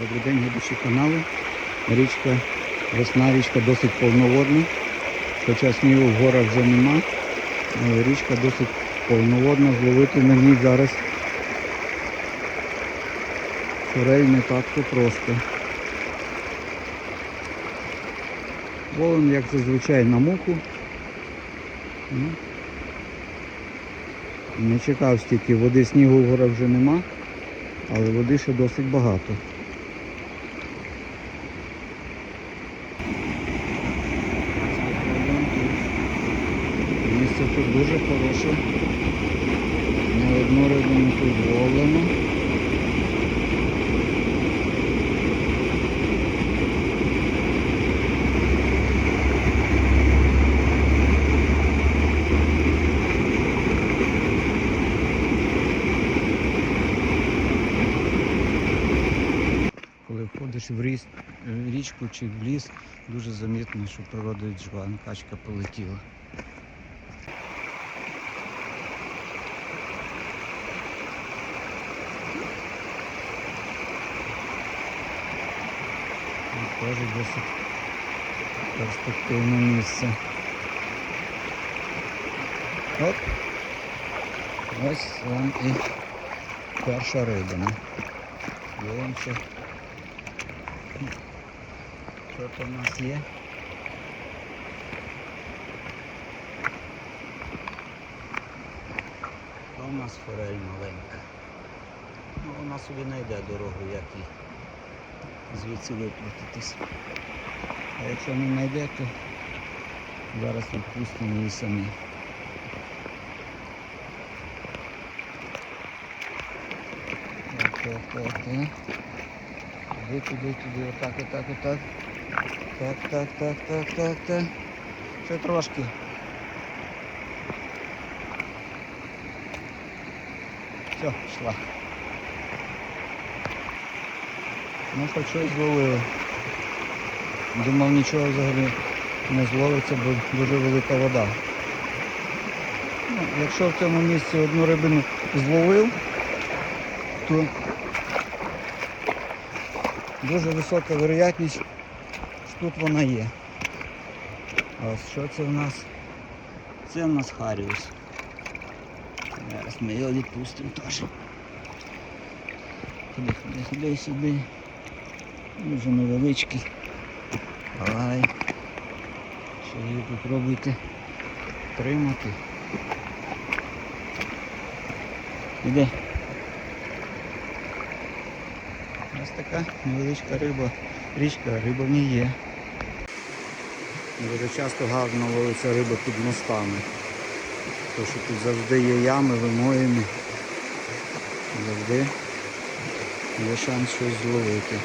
Добрий день, глядачі каналу. Річка, весна річка досить повноводна. Хоча снігу в горах вже нема, але річка досить повноводна. Зловити на ній зараз форель не так то просто. Волен, як зазвичай, на муку. Ну, Не чекав стільки води, снігу в горах вже нема, але води ще досить багато. Місце тут дуже хороше. Не одну зловлено. Коли входиш в річку чи в ліс, дуже замітно, що природою жива качка полетіла. Теж досить перспективне місце. Оп. Ось вам і перша рибина. Дивимося. Що то в нас є? То у нас форель маленька. Ну, вона собі знайде дорогу, як і звідси виплатитись. А якщо не знайде, то зараз відпустимо її самі. Так, так, так. Туди, туди, туди, отак, отак, отак. Так, так, так, так, так, так. Ще трошки. Все, пішла. Ну хоч щось зловили. Думав нічого взагалі не зловиться, бо дуже велика вода. Ну, якщо в цьому місці одну рибину зловив, то дуже висока вероятність, що тут вона є. Ось що це в нас? Це в нас Харіус. Зараз ми його відпустимо теж. Ходи, ходи сюди. Дуже невеличкий. Давай. Ще її попробуйте тримати. Іде. Ось така невеличка риба, річка, риба в ній є. Дуже часто гарно ловиться риба під мостами. Тому що тут завжди є ями, вимоїни. Завжди є шанс щось зловити.